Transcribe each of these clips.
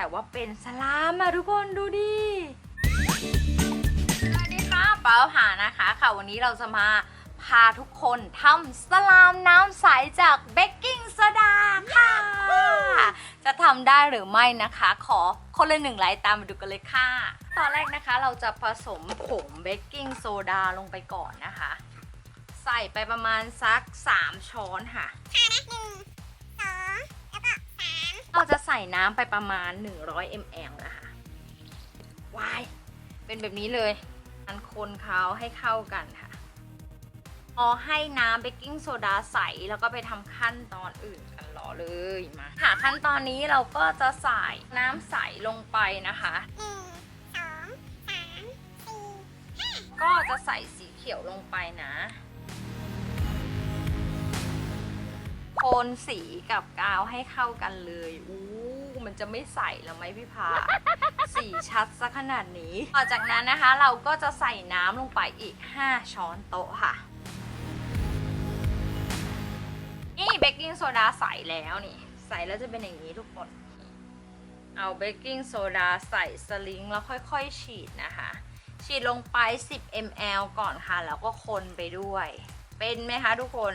แต่ว่าเป็นสลามอะทุกคนดูดิสวัสดีค่ะเป้าหานะคะ ค่ะวันนี้เราจะมาพาทุกคนทำสลามน้ำใสจากเบกกิ้งโซดาค่ะ จะทำได้หรือไม่นะคะ ขอคนละหนึ่งไลค์ตามมาดูกันเลยค่ะ ตอนแรกนะคะเราจะผสมผงเบกกิ้งโซดาลงไปก่อนนะคะ ใส่ไปประมาณสัก 3 ช้อนค่ะเราจะ ส่น้ำไปประมาณ 100 ml นะคะวายเป็นแบบนี้เลยอันคนเขาให้เข้ากันค่ะพอให้น้ำเบกกิ้งโซดาใสแล้วก็ไปทำขั้นตอนอื่นกันรอเลยมาค่ะขั้นตอนนี้เราก็จะใส่น้ำใสลงไปนะคะก็จะใส่สีเขียวลงไปนะโคนสีกับกาวให้เข้ากันเลยอู้ มันจะไม่ใส่แล้วไหมพี่พา สีชัดซะขนาดนี้ ต่อจากนั้นนะคะ เราก็จะใส่น้ำลงไปอีก 5 ช้อนโต๊ะค่ะ นี่เบกกิ้งโซดาใส่แล้วนี่ ใส่แล้วจะเป็นอย่างนี้ทุกคน เอาเบกกิ้งโซดาใส่สลิงแล้วค่อยๆ ฉีดนะคะ ฉีดลงไป 10 ml ก่อนค่ะ แล้วก็คนไปด้วย เป็นไหมคะทุกคน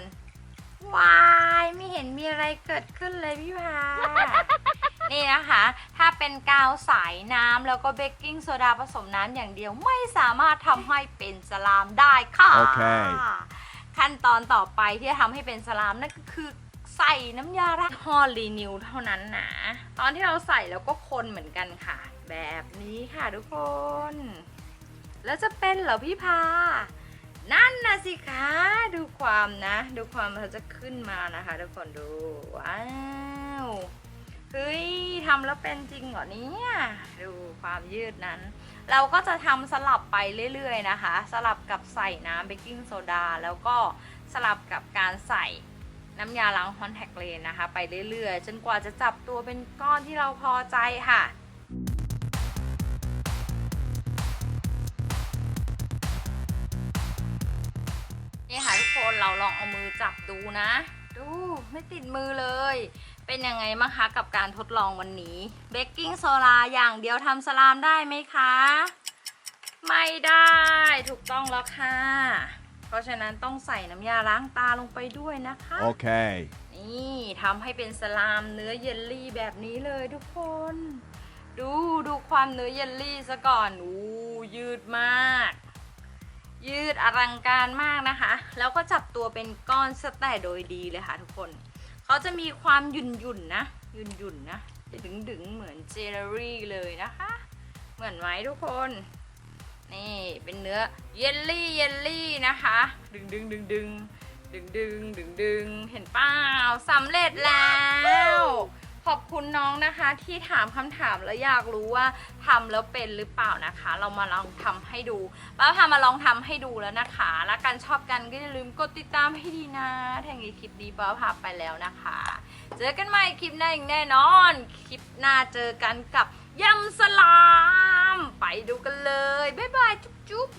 วาย ไม่เห็นมีอะไรเกิดขึ้นเลยพี่พา นี่นะคะ ถ้าเป็นกาวใสน้ำแล้วก็เบกกิ้งโซดาผสมน้ำอย่างเดียวไม่สามารถทำให้เป็นสลามได้ค่ะโอเคขั้นตอนต่อไปที่จะทำให้เป็นสลามนั่นก็คือใส่น้ำยาล้างฮอลลีนิวเท่านั้นนะ ตอนที่เราใส่แล้วก็คนเหมือนกันค่ะ แบบนี้ค่ะทุกคน แล้วจะเป็นเหรอพี่พา นั่นนะสิคะดูความนะ ดูความเขาจะขึ้นมานะคะ ทุกคนดูว้าว เฮ้ยทำแล้วเป็นจริงเหรอเนี่ยดูความยืดนั้น เราก็จะทำสลับไปเรื่อยๆนะคะ สลับกับใส่น้ำเบกกิ้งโซดาแล้วก็สลับกับการใส่น้ำยาล้างคอนแทคเลนนะคะ ไปเรื่อยๆ จนกว่าจะจับตัวเป็นก้อนที่เราพอใจค่ะนี่ค่ะทุกคนเราลองเอามือจับดูนะ ดูไม่ติดมือเลย เป็นยังไงบ้างคะกับการทดลองวันนี้ เบกกิ้งโซดาอย่างเดียวทำสลามได้ไหมคะ ไม่ได้ถูกต้องแล้วค่ะ เพราะฉะนั้นต้องใส่น้ำยาล้างตาลงไปด้วยนะคะ Okay. นี่ทำให้เป็นสลามเนื้อเยลลี่แบบนี้เลยทุกคน ดูดูความเนื้อเยลลี่ซะก่อนอู้ยืดมาก ยืดอลังการมากนะคะ แล้วก็จับตัวเป็นก้อนสแต่โดยดีเลยค่ะทุกคน เขาจะมีความหยุ่นหยุ่นนะ หยุ่นหยุ่นนะดึงดึงเหมือนเจลลี่เลยนะคะ เหมือนไหมทุกคน นี่เป็นเนื้อเยลลี่เยลลี่นะคะ ดึงดึงดึงดึงดึงดึงดึงดึงเห็นเปล่าสำเร็จแล้ว ขอบคุณน้องนะคะที่ถามคำถามแล้วอยากรู้ว่าทำแล้วเป็นหรือเปล่านะคะ เรามาลองทำให้ดูป้าพามาลองทำให้ดูแล้วนะคะ แล้วกันชอบกันก็อย่าลืมกดติดตามให้ดีนะถ้าอย่างนี้คลิปนี้ป้าพาไปแล้วนะคะ เจอกันใหม่คลิปหน้าอีกแน่นอน คลิปหน้าเจอกันกับยำสลาม ไปดูกันเลย บ๊ายบาย จุ๊บจุ๊บ